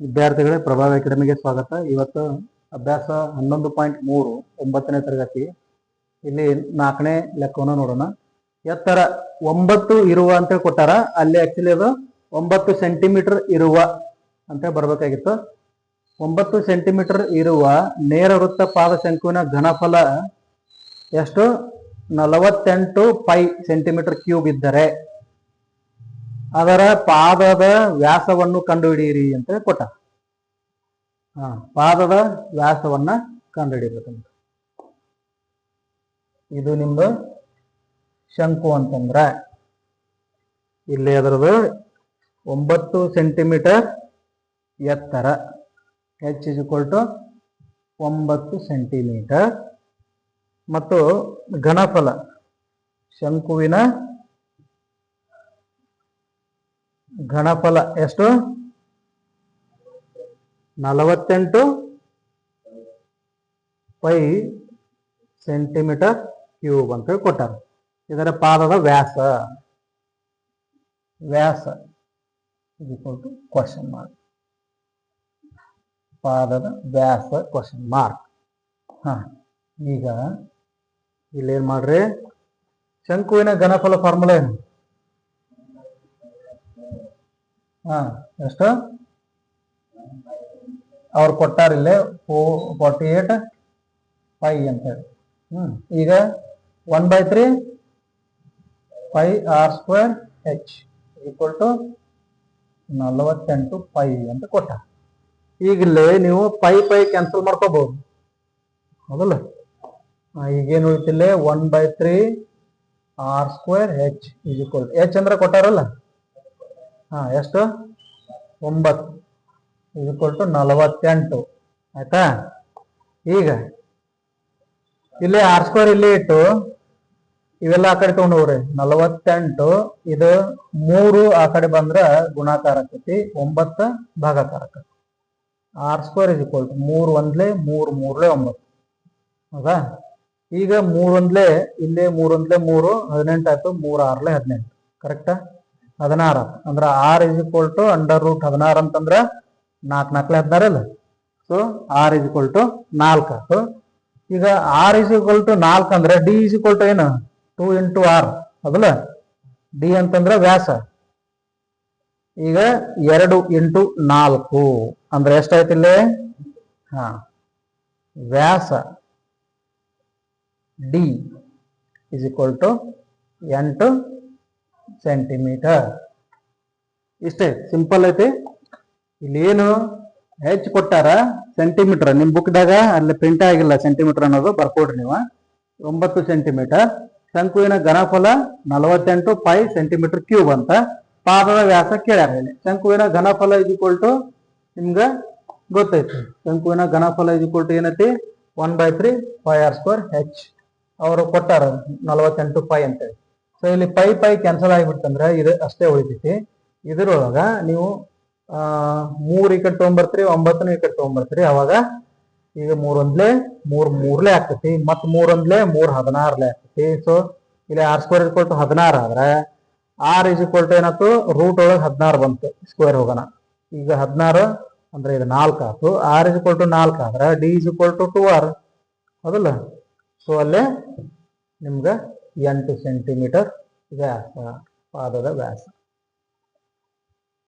ವಿದ್ಯಾರ್ಥಿಗಳೇ ಪ್ರಭಾವ ಅಕಾಡೆಮಿಗೆ ಸ್ವಾಗತ. ಇವತ್ತು ಅಭ್ಯಾಸ ಹನ್ನೊಂದು ಪಾಯಿಂಟ್ ಮೂರು, ಒಂಬತ್ತನೇ ತರಗತಿ. ಇಲ್ಲಿ ನಾಲ್ಕನೇ ಲೆಕ್ಕವನ್ನು ನೋಡೋಣ. ಎತ್ತರ, ಒಂಬತ್ತು ಇರುವ ಅಂತ ಕೊಟ್ಟಾರ. ಅಲ್ಲಿ ಆಕ್ಚುಲಿ ಅದು ಒಂಬತ್ತು ಸೆಂಟಿಮೀಟರ್ ಇರುವ ಅಂತ ಬರಬೇಕಾಗಿತ್ತು. ಒಂಬತ್ತು ಸೆಂಟಿಮೀಟರ್ ಇರುವ ನೇರ ವೃತ್ತ ಪಾದ ಶಂಕುವಿನ ಘನಫಲ ಎಷ್ಟು? ನಲವತ್ತೆಂಟು ಪೈ ಸೆಂಟಿಮೀಟರ್ ಕ್ಯೂಬ್ ಇದ್ದರೆ. ಅದರ ಪಾದದ ವ್ಯಾಸವನ್ನು ಕಂಡುಹಿಡಿಯಿರಿ ಅಂತ ಕೊಟ್ಟ. ಹಾ, ಪಾದದ ವ್ಯಾಸವನ್ನ ಕಂಡುಹಿಡಿಬೇಕಂತ ಇದು ನಿಮ್ದು ಶಂಕು ಅಂತಂದ್ರ, ಇಲ್ಲಿ ಅದರದು ಒಂಬತ್ತು ಸೆಂಟಿಮೀಟರ್ ಎತ್ತರ ಎಚ್ ಇಸ್ ಟು ಒಂಬತ್ತು ಸೆಂಟಿಮೀಟರ್. ಮತ್ತು ಘನಫಲ, ಶಂಕುವಿನ ಘನಫಲ ಎಷ್ಟು? ನಲವತ್ತೆಂಟು ಪೈ ಸೆಂಟಿಮೀಟರ್ ಕ್ಯೂಬ್ ಅಂತ ಕೊಟ್ಟಾರ. ಇದರ ಪಾದದ ವ್ಯಾಸ. ವ್ಯಾಸ ಟು ಕ್ವಶನ್ ಮಾರ್ಕ್ ಪಾದದ ವ್ಯಾಸ ಕ್ವಶನ್ ಮಾರ್ಕ್ ಹಾಂ, ಈಗ ಇಲ್ಲೇನು ಮಾಡ್ರಿ? ಶಂಕುವಿನ ಘನಫಲ ಫಾರ್ಮುಲಾ ಏನು? ಹಾ, ಎಷ್ಟು? ಅವ್ರು ಕೊಟ್ಟಾರಿಲ್ಲೇ ಫೋ ಫಾರ್ಟಿ ಏಟ್ ಫೈ ಅಂತ ಹೇಳಿ. ಹ್ಮ್, ಈಗ one by three pi r square h equal to ನಲವತ್ತೆಂಟು ಪೈ ಅಂತ ಕೊಟ್ಟ. ಈಗ ಇಲ್ಲಿ ನೀವು ಪೈ ಪೈ ಕ್ಯಾನ್ಸಲ್ ಮಾಡ್ಕೋಬಹುದು ಹೌದಲ್ಲ? ಈಗೇನು ಉಳಿತಿಲ್ಲೇ one by three r square h equal H ಅಂದ್ರೆ ಕೊಟ್ಟಾರಲ್ಲ? ಹಾ, ಎಷ್ಟು? ಒಂಬತ್ತು. ಈಕ್ವಲ್ ಟು ನಲವತ್ತೆಂಟು. ಆಯ್ತಾ? ಈಗ ಇಲ್ಲಿ ಆರ್ ಸ್ಕ್ವೇರ್ ಇಲ್ಲಿ ಇಟ್ಟು ಇವೆಲ್ಲ ಆ ಕಡೆ ತಗೊಂಡು ಹೋಗ್ರಿ. ನಲವತ್ತೆಂಟು, ಇದು ಮೂರು ಆ ಕಡೆ ಬಂದ್ರ ಗುಣಾಕಾರ ಆಕೈತಿ, ಒಂಬತ್ತು ಭಾಗಾಕಾರ ಆಕತಿ. R square is equal to ಮೂರು ಒಂದ್ಲೆ ಮೂರು, ಮೂರ್ಲೆ ಒಂಬತ್ತು. ಹೌದಾ? ಈಗ ಮೂರೊಂದ್ಲೆ ಇಲ್ಲಿ ಮೂರೊಂದ್ಲೆ ಮೂರು, ಹದಿನೆಂಟು ಆಯ್ತು, ಮೂರು ಆರ್ಲೆ ಹದಿನೆಂಟು. ಕರೆಕ್ಟಾ ಹದಿನಾರು ಅಂದ್ರೆ r is equal to under root ಹದಿನಾರು ಅಂತಂದ್ರ ನಾಲ್ಕು ನಾಲ್ಕಲೆ ಹದಿನಾರಲ್ಲ so r is equal to ನಾಲ್ಕು. ಸೊ ಈಗ ಆರ್ ಇಸ್ ಈಕ್ವಲ್ ಟು ನಾಲ್ಕು ಅಂದ್ರೆ ಡಿ ಇಸ್ ಈಕ್ವಲ್ ಟು ಏನು? ಟೂ ಇಂಟು ಆರ್ ಅದಲ್ಲ? ಡಿ ಅಂತಂದ್ರ ವ್ಯಾಸ. ಈಗ ಎರಡು ಇಂಟು ನಾಲ್ಕು. ಅಂದ್ರೆ ಎಷ್ಟಾಯ್ತು ಇಲ್ಲಿ? ಹಾ. ವ್ಯಾಸ ಡಿ ಇಸ್ ಈಕ್ವಲ್ ಟು ಎಂಟು ಸೆಂಟಿಮೀಟರ್ ಇಷ್ಟೇ ಸಿಂಪಲ್ ಐತಿ. ಇಲ್ಲಿ ಏನು ಹೆಚ್ ಕೊಟ್ಟಾರ ಸೆಂಟಿಮೀಟರ್ ನಿಮ್ ಬುಕ್ದಾಗ ಅಲ್ಲಿ ಪ್ರಿಂಟ್ ಆಗಿಲ್ಲ ಸೆಂಟಿಮೀಟರ್ ಅನ್ನೋದು, ಬರ್ಕೊಡ್ರಿ ನೀವು. ಒಂಬತ್ತು ಸೆಂಟಿಮೀಟರ್ ಶಂಕುವಿನ ಘನಫಲ ನಲವತ್ತೆಂಟು ಫೈವ್ ಸೆಂಟಿಮೀಟರ್ ಕ್ಯೂಬ್ ಅಂತ ಪಾದದ ವ್ಯಾಸ ಕೇಳ್ಯಾರ ಇಲ್ಲಿ. ಶಂಕುವಿನ ಘನಫಲ ಇಸ್ ಈಕ್ವಲ್ ಟು ನಿಮ್ಗ ಗೊತ್ತೈತಿ. ಶಂಕುವಿನ ಘನಫಲ ಇಸ್ ಈಕ್ವಲ್ ಟು ಏನೈತಿ? One by three pi r square h ಅವರು ಕೊಟ್ಟಾರ ನಲವತ್ತೆಂಟು ಫೈ ಅಂತೇಳಿ. ಸೊ ಇಲ್ಲಿ ಪೈ ಪೈ ಕ್ಯಾನ್ಸಲ್ ಆಗಿಬಿಡ್ತಂದ್ರೆ ಇದು ಅಷ್ಟೇ ಉಳಿತೈತಿ. ಇದ್ರೊಳಗ ನೀವು ಮೂರು ಈ ಕಡೆ ತೊಗೊಂಬರ್ತೀರಿ, ಒಂಬತ್ತನೇ ಈ ಕಡೆ ತೊಗೊಂಬರ್ತೀರಿ, ಅವಾಗ ಈಗ ಮೂರೊಂದ್ಲೆ, ಮೂರ್ ಮೂರ್ಲೆ ಆಗ್ತೈತಿ. ಮತ್ ಮೂರೊಂದ್ಲೆ, ಮೂರ್ ಹದಿನಾರ್ಲೆ ಆಗ್ತೈತಿ. ಸೊ ಇಲ್ಲಿ ಆರ್ ಸ್ಕ್ವೇರ್ ಇಕ್ವಲ್ ಟು ಹದಿನಾರು ಆದ್ರೆ ಆರ್ ಇಸ್ ಇಕ್ವಲ್ ಟು ಏನಾಯ್ತು? ರೂಟ್ ಒಳಗೆ ಹದಿನಾರು ಬಂತು ಸ್ಕ್ವೇರ್ ಹೋಗೋಣ. ಈಗ ಹದಿನಾರು ಅಂದ್ರೆ ಇದು ನಾಲ್ಕು ಆಯ್ತು. ಆರ್ ಇಸ್ ಇಕ್ವಲ್ ಟು ನಾಲ್ಕು ಆದ್ರೆ d is equal to two r ಹೌದಲ್ಲ? ಸೊ ಅಲ್ಲೇ ನಿಮ್ಗೆ ಎಂಟು ಸೆಂಟಿಮೀಟರ್ ವ್ಯಾಸ ಪಾದದ ವ್ಯಾಸ.